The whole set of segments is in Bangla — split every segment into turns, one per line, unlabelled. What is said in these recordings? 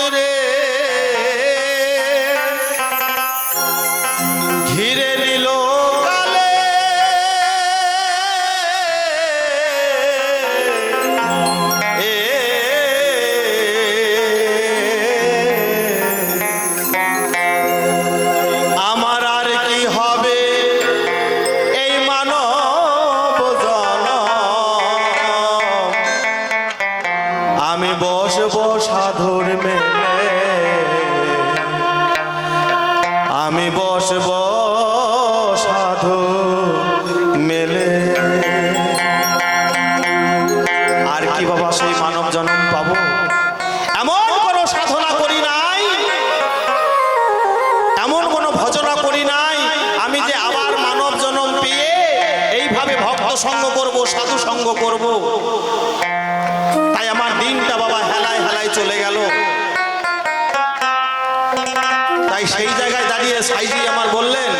বলো রে সঙ্গ করব, সাধু সঙ্গ করব। তাই আমার দিনটা বাবা হেলায় হেলায় চলে গেল। তাই সেই জায়গায় দাঁড়িয়ে সাইজি আমার বললেন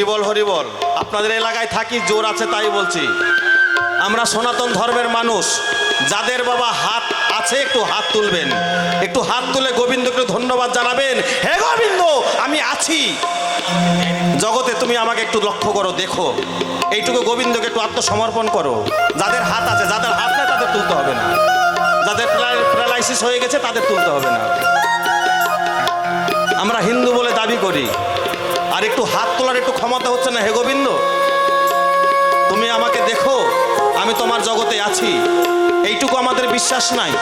হরিবল হরিবল আপনাদের এলাকায় থাকি, জোর আছে তাই বলছি। আমরা সনাতন ধর্মের মানুষ, যাদের বাবা হাত আছে, একটু হাত তুলবেন। একটু হাত তুলে গোবিন্দকে ধন্যবাদ জানাবেন। হে গোবিন্দ, আমি আছি। জগতে তুমি আমাকে একটু লক্ষ্য করো, দেখো। এইটুকু গোবিন্দকে একটু আত্মসমর্পণ করো। যাদের হাত আছে, যাদের হাত নেই, তাদের তুলতে হবে না। যাদের প্যারালাইসিস হয়ে গেছে, তাদের তুলতে হবে না। আমরা হিন্দু বলে দাবি করি। আর একটু হাত তোলার একটু ক্ষমতা হচ্ছে না হে গোবিন্দ? তুমি আমাকে দেখো, আমি তোমার জগতে আছি। এইটুকু আমাদের বিশ্বাস নাই।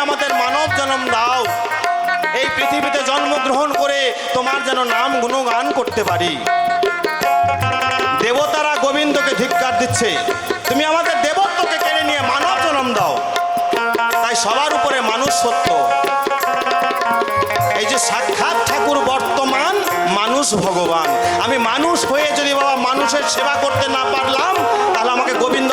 জন্ম দাও। এই পৃথিবীতে জন্মগ্রহণ করে তোমার যেন নাম গুণগান করতে পারি। দেবতারা গোবিন্দকে ধিক্কার দিচ্ছে। তুমি আমাদের দেবত্বকে কেড়ে নিয়ে মানব জন্ম দাও। তাই সবার উপরে মানুষ সত্য এই যে সাক্ষাৎ ঠাকুর বর্তমান, মানুষ ভগবান। আমি মানুষ হয়ে যদি বাবা মানুষের সেবা করতে না পারলাম, তাহলে আমাকে গোবিন্দ